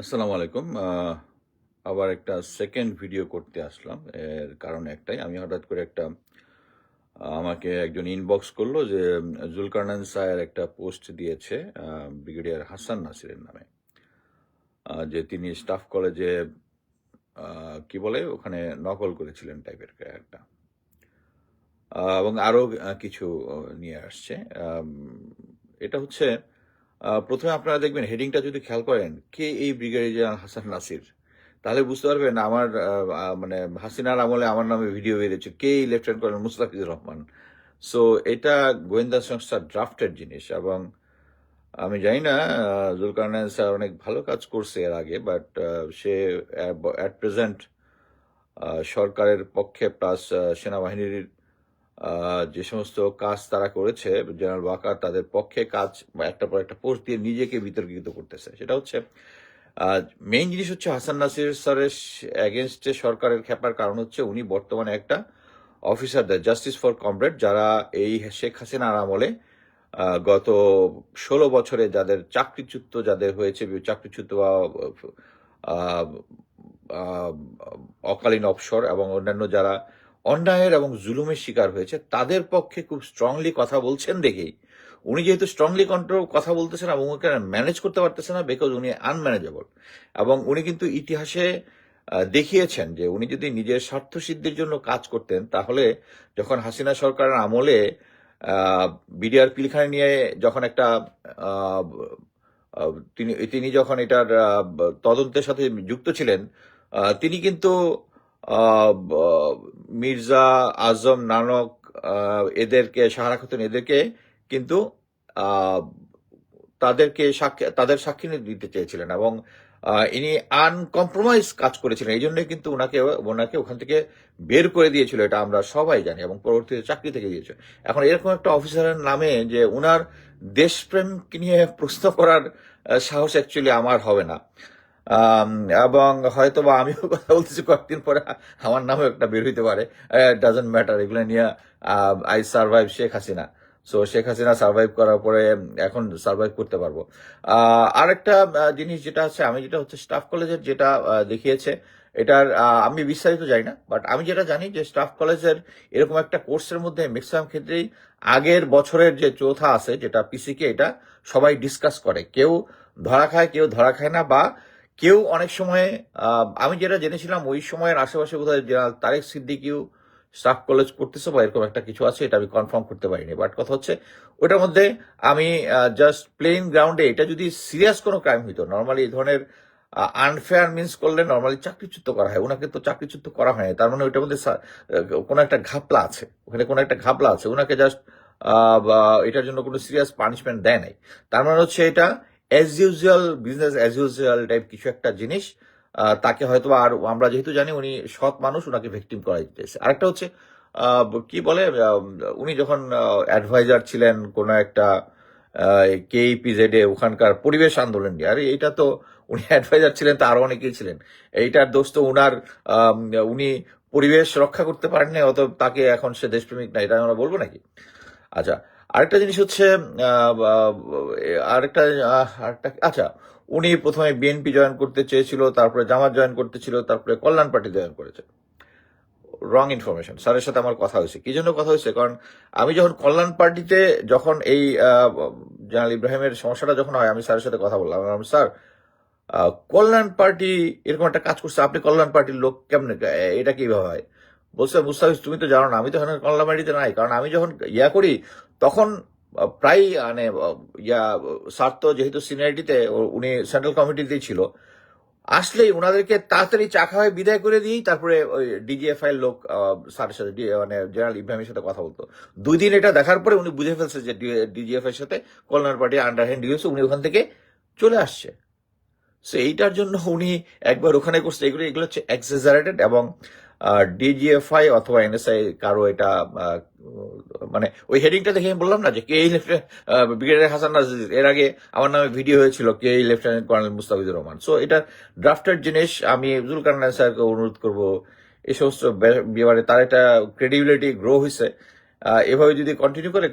আসসালামু আলাইকুম। আবার একটা সেকেন্ড ভিডিও করতে আসলাম। এর কারণ একটাই আমি হঠাৎ করে একটা আমাকে একজন ইনবক্স করল যে উম, জুলকারনাইন স্যার একটা পোস্ট দিয়েছে ব্রিগেডিয়ার হাসান নাসিরের নামে। যে তিনি স্টাফ কলেজে কি বলে ওখানে নকল করেছিলেন টাইপের একটা এবং আরও কিছু নিয়ে আসছে। এটা হচ্ছে প্রথমে আপনারা দেখবেন হেডিংটা যদি খেয়াল করেন কে এই ব্রিগেডিয়ার হাসান নাসির? তাহলে বুঝতে পারবেন আমার মানে হাসিনার আমলে আমার নামে ভিডিও বেরিয়েছে কে এই lieutenant colonel Mustafizur Rahman? So এটা গোয়েন্দা সংস্থার ড্রাফটের জিনিস এবং আমি জানি না আহ, জুলকারনাইন স্যার অনেক ভালো কাজ করছে এর আগে বাট সে অ্যাট প্রেজেন্ট সরকারের পক্ষে প্লাস সেনাবাহিনীর যে সমস্ত কাজ তারা করেছে, জেনারেল ওয়াকার তাদের পক্ষে কাজ বা একটা পর একটা পোস্ট দিয়ে নিজেকে বিতর্কিত করতেছে। সেটা হচ্ছে মেইন জিনিস হচ্ছে হাসান নাসির স্যারের এগেনস্টে সরকারের খেপার কারণ হচ্ছে উনি বর্তমানে একটা অফিসারদের জাস্টিস ফর কমরেড যারা এই শেখ হাসিনার আমলে গত ষোলো বছরে যাদের চাকরিচ্যুত যাদের হয়েছে, চাকরিচ্যুত বা অকালীন অবসর এবং অন্যান্য যারা অন্যায়ের এবং জুলুমের শিকার হয়েছে, তাদের পক্ষে খুব স্ট্রংলি কথা বলছেন দেখেই উনি যেহেতু স্ট্রংলি কন্ট্রোল কথা বলতেছেন এবং ওকে ম্যানেজ করতে পারতেছে না বিকজ উনি আনম্যানেজেবল এবং উনি কিন্তু ইতিহাসে দেখিয়েছেন যে উনি যদি নিজের স্বার্থ সিদ্ধির জন্য কাজ করতেন, তাহলে যখন হাসিনা সরকারের আমলে বিডিআর পিলখানে নিয়ে যখন একটা তিনি তিনি যখন এটার তদন্তের সাথে যুক্ত ছিলেন তিনি কিন্তু মির্জা আজম নানক এদেরকে সাহারা খাতুন এদেরকে কিন্তু তাদেরকে সাক্ষী, তাদের সাক্ষী দিতে চেয়েছিলেন এবং ইনি আনকম্প্রোমাইজ কাজ করেছিলেন। এই জন্যই কিন্তু ওনাকে ওনাকে ওখান থেকে বের করে দিয়েছিল, এটা আমরা সবাই জানি এবং পরবর্তীতে চাকরি থেকে দিয়েছে এখন এরকম একটা অফিসারের নামে যে উনার দেশপ্রেমকে নিয়ে প্রশ্ন করার সাহস অ্যাকচুয়ালি আমার হবে না। এবং হয়তো বা আমিও কথা বলতেছি কয়েকদিন পরে আমার নামও একটা বের হইতে পারে। ডাজেন্ট ম্যাটার এগুলো নিয়ে I survive Sheikh Hasina. So Sheikh Hasina survive করার পরে এখন সার্ভাইভ করতে পারব। আরেকটা জিনিস যেটা আছে, আমি যেটা হচ্ছে স্টাফ কলেজের যেটা দেখিয়েছে, এটার আমি বিস্তারিত জানি না বাট আমি যেটা জানি যে স্টাফ কলেজের এরকম একটা কোর্সের মধ্যে ম্যাক্সিমাম ক্ষেত্রেই আগের বছরের যে চৌথা আছে, যেটা পিসিকে এটা সবাই ডিসকাস করে। কেউ ধরা খায়, কেউ ধরা খায় না, বা কেউ অনেক সময় আমি যেটা জেনেছিলাম ওই সময়ের আশেপাশে জেনারেল তারেক সিদ্দিকিও স্টাফ কলেজ করতেছে বা এরকম একটা কিছু আছে, এটা আমি কনফার্ম করতে পারিনি। বাট কথা হচ্ছে, ওটার মধ্যে আমি জাস্ট প্লেন গ্রাউন্ডে এটা যদি সিরিয়াস কোনো ক্রাইম হইতো নর্মালি এই ধরনের আনফেয়ার মিন্স করলে নর্মালি চাকরিচ্যুত করা হয়। ওনাকে তো চাকরিচ্যুত করা হয়নি, তার মানে ওইটার মধ্যে কোনো একটা ঘাপলা আছে। ওখানে কোনো একটা ঘাপলা আছে। ওনাকে জাস্ট এটার জন্য কোনো সিরিয়াস পানিশমেন্ট দেয় নাই। তার মানে হচ্ছে এটা as usual business as usual type কিছু একটা জিনিস তাকে হয়তো আর আমরা যেহেতু জানি উনি সৎ মানুষ ওনাকে ভিকটিম করা যেতেছে। আরেকটা হচ্ছে কি বলে উনি যখন অ্যাডভাইজার ছিলেন কোনো একটা কেইপিজেড এ ওখানকার পরিবেশ আন্দোলন নিয়ে, আরে এটা তো উনি অ্যাডভাইজার ছিলেন, তো আরও অনেকেই ছিলেন। এইটার দোষ তো উনার উনি পরিবেশ রক্ষা করতে পারেননি অত তাকে এখন সে দেশপ্রেমিক না, এটা আমরা বলব নাকি? আচ্ছা আরেকটা জিনিস হচ্ছে আরেকটা আরেকটা আচ্ছা উনি প্রথমে বিএনপি জয়েন করতে চেয়েছিল, তারপরে জামাত জয়েন করতে ছিল, তারপরে কল্যাণ পার্টি জয়েন করেছে। রং ইনফরমেশন স্যারের সাথে আমার কথা হয়েছে। কি জন্য কথা হয়েছে? কারণ আমি যখন কল্যাণ পার্টিতে যখন এই জানাল ইব্রাহিমের সমস্যাটা যখন হয়, আমি স্যারের সাথে কথা বললাম। স্যার কল্যাণ পার্টি এরকম একটা কাজ করছে। আপনি কল্যাণ পার্টির লোক কেমন? এটা কীভাবে হয়? বলছে মুস্তাফিজ তুমি তো জানো না, আমি তো এখানে কল্যাণ পার্টিতে নাই। কারণ আমি যখন ইয়া করি, তখন প্রায় মানে ইয়া, স্বার্থ যেহেতু সিনিয়রিটিতে উনি সেন্ট্রাল কমিটিতেই ছিল। আসলেই ওনাদেরকে তাড়াতাড়ি চা খাওয়ায় বিদায় করে দিয়েই তারপরে ওই ডিজিএফআই লোক স্যারের সাথে মানে জেনারেল ইব্রাহিমের সাথে কথা বলতো। দুই দিন এটা দেখার পরে উনি বুঝে ফেলছে যে ডিজিএফআই সাথে কল্যাণ পার্টি আন্ডার হ্যান্ড হয়েছে উনি ওখান থেকে চলে আসছে। সো এইটার জন্য উনি একবার ওখানে করছে, এগুলো এগুলো হচ্ছে এক্সেজারেটেড এবং ডিজিএফআই অথবা এনএসআই কারও এটা মানে ওই হেডিংটা দেখে আমি বললাম না যে কে এই ব্রিগেডিয়ার হাসান নাজির, এর আগে আমার নামে ভিডিও হয়েছিল কে lieutenant colonel Mustafizur Rahman. So এটা ড্রাফটের জিনিস, আমি আব্দুল কান্নান স্যারকে অনুরোধ করব, এই সমস্ত ব্যাপারে তার একটা ক্রেডিবিলিটি গ্রো হয়েছে এভাবে যদি কন্টিনিউ করে